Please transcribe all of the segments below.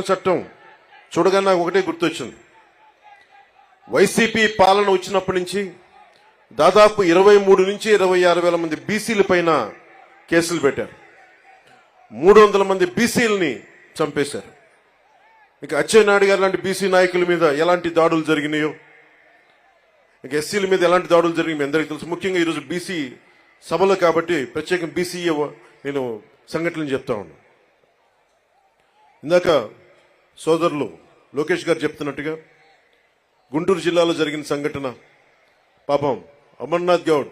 చట్టం చూడగానే నాకు ఒకటే గుర్తొచ్చింది. వైసీపీ పాలన వచ్చినప్పటి నుంచి దాదాపు ఇరవై మూడు నుంచి ఇరవై ఆరు వేల మంది బీసీల పైన కేసులు పెట్టారు. మూడు వందల మంది బీసీలని చంపేశారు. ఇక అచ్చెన్నాయుడు గారు లాంటి బీసీ నాయకుల మీద ఎలాంటి దాడులు జరిగినాయో ఇక ఎస్సీల మీద ఎలాంటి దాడులు జరిగినాయి మీ అందరికీ తెలుసు. ముఖ్యంగా ఈరోజు బీసీ సభలు కాబట్టి ప్రత్యేకం బీసీ నేను సంఘటనలు చెప్తా ఉన్నాను. ఇందాక సోదరులు లోకేష్ గారు చెప్తున్నట్టుగా గుంటూరు జిల్లాలో జరిగిన సంఘటన. పాపం అమర్నాథ్ గౌడ్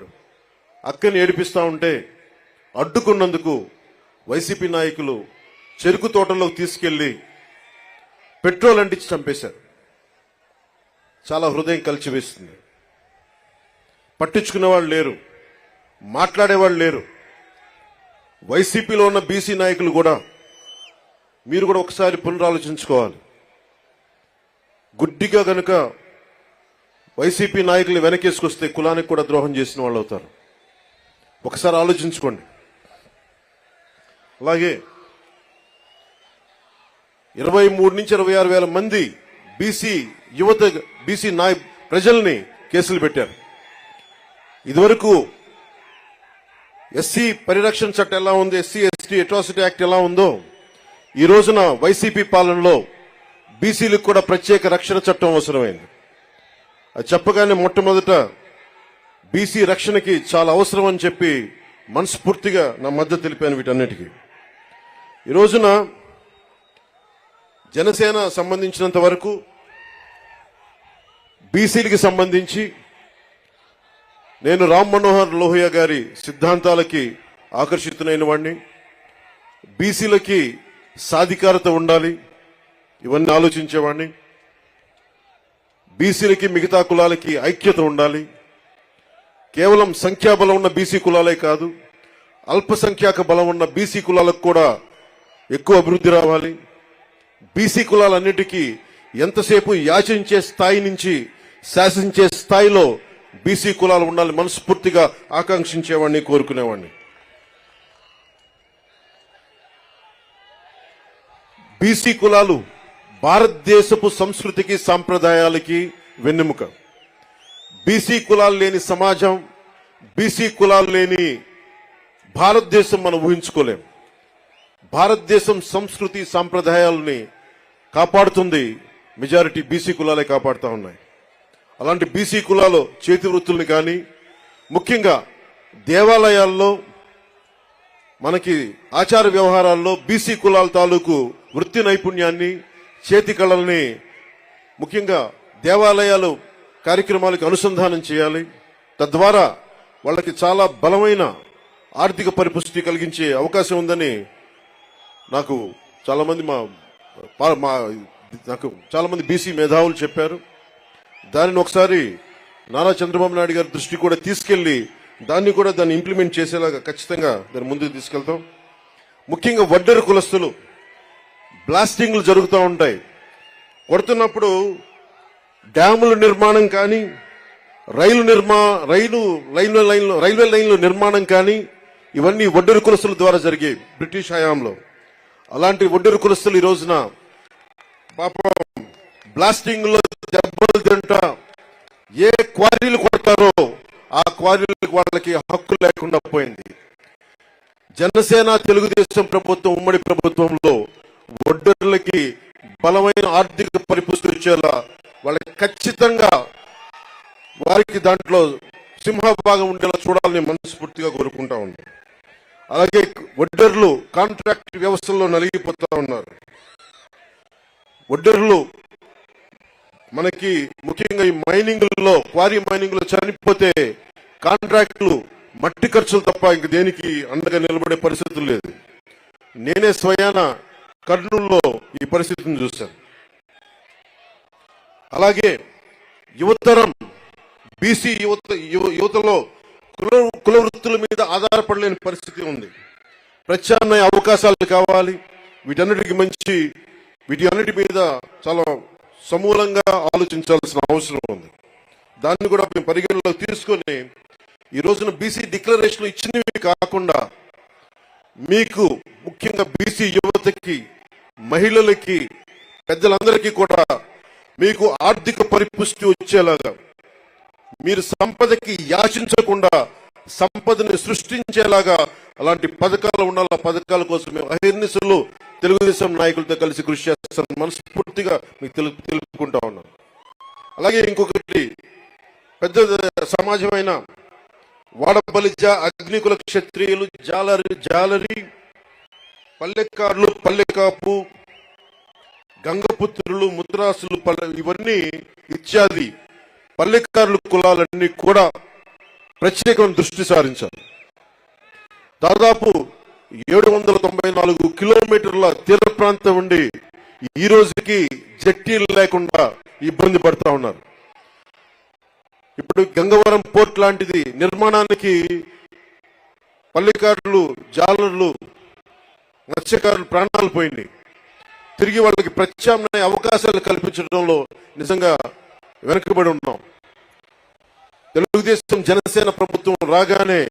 అక్కని ఏడిపిస్తా ఉంటే అడ్డుకున్నందుకు వైసీపీ నాయకులు చెరుకు తోటలోకి తీసుకెళ్ళి పెట్రోల్ అంటించి చంపేశారు. చాలా హృదయం కలిచివేస్తుంది. పట్టించుకునే వాళ్ళు లేరు. మాట్లాడేవాళ్ళు లేరు. వైసీపీలో ఉన్న బీసీ నాయకులు కూడా మీరు కూడా ఒకసారి పునరాలోచించుకోవాలి. గుడ్డిగా గనుక వైసీపీ నాయకులు వెనకేసుకొస్తే కులానికి కూడా ద్రోహం చేసిన వాళ్ళు అవుతారు. ఒకసారి ఆలోచించుకోండి. అలాగే ఇరవై మూడు నుంచి ఇరవై ఆరు వేల మంది బీసీ యువత బీసీ నాయ ప్రజల్ని కేసులు పెట్టారు. ఇదివరకు ఎస్సీ పరిరక్షణ చట్టం ఎలా ఉంది? ఎస్సీ ఎస్టీ అట్రాసిటీ యాక్ట్ ఎలా ఉందో ఈ రోజున వైసీపీ పాలనలో బీసీలకు కూడా ప్రత్యేక రక్షణ చట్టం అవసరమైంది. అది చెప్పగానే మొట్టమొదట బీసీ రక్షణకి చాలా అవసరం అని చెప్పి మనస్ఫూర్తిగా నా మద్దతు తెలిపాను వీటన్నిటికీ. ఈ రోజున జనసేన సంబంధించినంత వరకు బీసీలకి సంబంధించి నేను రామ్ మనోహర్ లోహియా గారి సిద్ధాంతాలకి ఆకర్షితునైన వాడిని బీసీలకి సాధికారత ఉండాలి. ఇవన్నీ ఆలోచించేవాడిని. బీసీలకి మిగతా కులాలకి ఐక్యత ఉండాలి. కేవలం సంఖ్యాబలం ఉన్న బీసీ కులాలే కాదు అల్పసంఖ్యాక బలం ఉన్న బీసీ కులాలకు కూడా ఎక్కువ అభివృద్ధి రావాలి. బీసీ కులాలన్నిటికీ ఎంతసేపు యాచించే స్థాయి నుంచి శాసించే స్థాయిలో బీసీ కులాలు ఉండాలి మనస్ఫూర్తిగా ఆకాంక్షించేవాడిని కోరుకునేవాడిని. బీసీ కులాలు భారతదేశపు సంస్కృతికి సాంప్రదాయాలకి వెన్నెముక. బీసీ కులాలు లేని సమాజం బీసీ కులాలు లేని భారతదేశం మనం ఊహించుకోలేం. భారతదేశం సంస్కృతి సాంప్రదాయాలని కాపాడుతుంది మెజారిటీ బీసీ కులాలే కాపాడుతూ ఉన్నాయి. అలాంటి బీసీ కులాలు చేతి వృత్తుల్ని కానీ ముఖ్యంగా దేవాలయాల్లో మనకి ఆచార వ్యవహారాల్లో బీసీ కులాల తాలూకు వృత్తి నైపుణ్యాన్ని చేతి కళల్ని ముఖ్యంగా దేవాలయాలు కార్యక్రమాలకు అనుసంధానం చేయాలి. తద్వారా వాళ్ళకి చాలా బలమైన ఆర్థిక పరిపుష్టి కలిగించే అవకాశం ఉందని నాకు చాలామంది మా మా నాకు చాలామంది బీసీ మేధావులు చెప్పారు. దానిని ఒకసారి నారా చంద్రబాబు నాయుడు గారి దృష్టి కూడా తీసుకెళ్ళి దాన్ని కూడా దాన్ని ఇంప్లిమెంట్ చేసేలాగా ఖచ్చితంగా దాన్ని ముందుకు తీసుకెళ్తాం. ముఖ్యంగా వడ్డెర కులస్తులు బ్లాస్టింగ్లు జరుగుతూ ఉంటాయి. కొడుతున్నప్పుడు డ్యాముల నిర్మాణం కానీ రైలు నిర్మా రైలు రైల్వే లైన్లు రైల్వే లైన్ల నిర్మాణం కానీ ఇవన్నీ ఒడ్డెరు కులస్తుల ద్వారా జరిగాయి బ్రిటిష్ హయాంలో. అలాంటి ఒడ్డెరు కులస్తులు ఈ రోజున పాపం బ్లాస్టింగ్లో దెబ్బలు తింటా ఏ క్వారీలు కొడతారో ఆ క్వారీలకు వాళ్ళకి హక్కు లేకుండా పోయింది. జనసేన తెలుగుదేశం ప్రభుత్వం ఉమ్మడి ప్రభుత్వంలో ఒడ్డర్లకి బలమైన ఆర్థిక పరిపుష్టి వచ్చేలా వాళ్ళకి ఖచ్చితంగా వారికి దాంట్లో సింహభాగం ఉండేలా చూడాలని మనస్ఫూర్తిగా కోరుకుంటా ఉన్నాం. అలాగే ఒడ్డర్లు కాంట్రాక్ట్ వ్యవస్థలో నలిగిపోతా ఉన్నారు. ఒడ్డర్లు మనకి ముఖ్యంగా ఈ మైనింగ్లో క్వారీ మైనింగ్లో చనిపోతే కాంట్రాక్టులు మట్టి ఖర్చులు తప్ప ఇంక దేనికి అండగా నిలబడే పరిస్థితులు లేదు. నేనే స్వయాన కర్నూలులో ఈ పరిస్థితిని చూశాను అలాగే యువతరం బీసీ యువత యువతలో కుల కుల వృత్తుల మీద ఆధారపడలేని పరిస్థితి ఉంది. ప్రత్యామ్నాయ అవకాశాలు కావాలి. వీటన్నిటికి మంచి వీటి అన్నిటి మీద చాలా సమూలంగా ఆలోచించాల్సిన అవసరం ఉంది. దాన్ని కూడా మేము పరిగణలోకి తీసుకొని ఈ రోజున బీసీ డిక్లరేషన్ ఇచ్చినవి కాకుండా మీకు ముఖ్యంగా బీసీ యువతకి మహిళలకి పెద్దలందరికీ కూడా మీకు ఆర్థిక పరిపుష్టి వచ్చేలాగా మీరు సంపదకి యాచించకుండా సంపదని సృష్టించేలాగా అలాంటి పథకాలు ఉండాలి? పథకాల కోసం మేము అహిర్నిశలు తెలుగుదేశం నాయకులతో కలిసి కృషి చేస్తాను మనస్ఫూర్తిగా మీకు తెలుపు తెలుపుకుంటా ఉన్నాం. అలాగే ఇంకొకటి పెద్ద సమాజమైన వాడపల్లిజ అగ్నికుల క్షత్రియులు జాలరి జాలరి పల్లెకారులు పల్లెకాపు గంగపుత్రులు ముద్రాసులు ఇవన్నీ ఇత్యాది పల్లెకారుల కులాలన్నీ కూడా ప్రత్యేకమైన దృష్టి సారించారు. దాదాపు ఏడు వందల తొంభై నాలుగు కిలోమీటర్ల తీర ప్రాంతం ఉండి ఈ రోజుకి జట్టీలు లేకుండా ఇబ్బంది పడతా ఉన్నారు. ఇప్పుడు గంగవరం పోర్ట్ లాంటిది నిర్మాణానికి పల్లెకారులు జాలర్లు మత్స్యకారులు ప్రాణాలు పోయింది తిరిగి వాళ్ళకి ప్రత్యామ్నాయ అవకాశాలు కల్పించడంలో నిజంగా వెనుకబడి ఉన్నాం. తెలుగుదేశం జనసేన ప్రభుత్వం రాగానే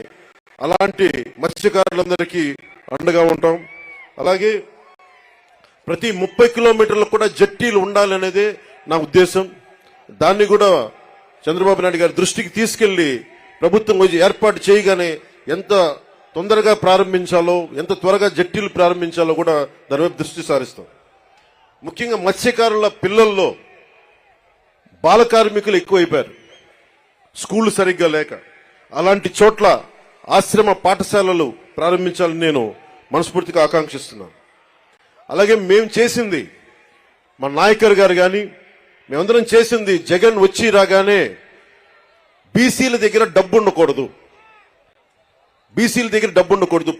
అలాంటి మత్స్యకారులందరికీ అండగా ఉంటాం. అలాగే ప్రతి ముప్పై కిలోమీటర్లకు కూడా జట్టీలు ఉండాలనేదే నా ఉద్దేశం. దాన్ని కూడా చంద్రబాబు నాయుడు గారి దృష్టికి తీసుకెళ్ళి ప్రభుత్వం ఏర్పాటు చేయగానే ఎంత తొందరగా ప్రారంభించాలో ఎంత త్వరగా జట్టీలు ప్రారంభించాలో కూడా దానివైపు దృష్టి సారిస్తాం. ముఖ్యంగా మత్స్యకారుల పిల్లల్లో బాల కార్మికులు ఎక్కువైపోయారు. స్కూళ్ళు సరిగ్గా లేక. అలాంటి చోట్ల ఆశ్రమ పాఠశాలలు ప్రారంభించాలని నేను మనస్ఫూర్తిగా ఆకాంక్షిస్తున్నాను. అలాగే మేము చేసింది మా నాయకర్ గారు కానీ మేమందరం చేసింది జగన్ వచ్చి రాగానే బీసీల దగ్గర డబ్బు ఉండకూడదు. బీసీల దగ్గర డబ్బు ఉండకూడదు.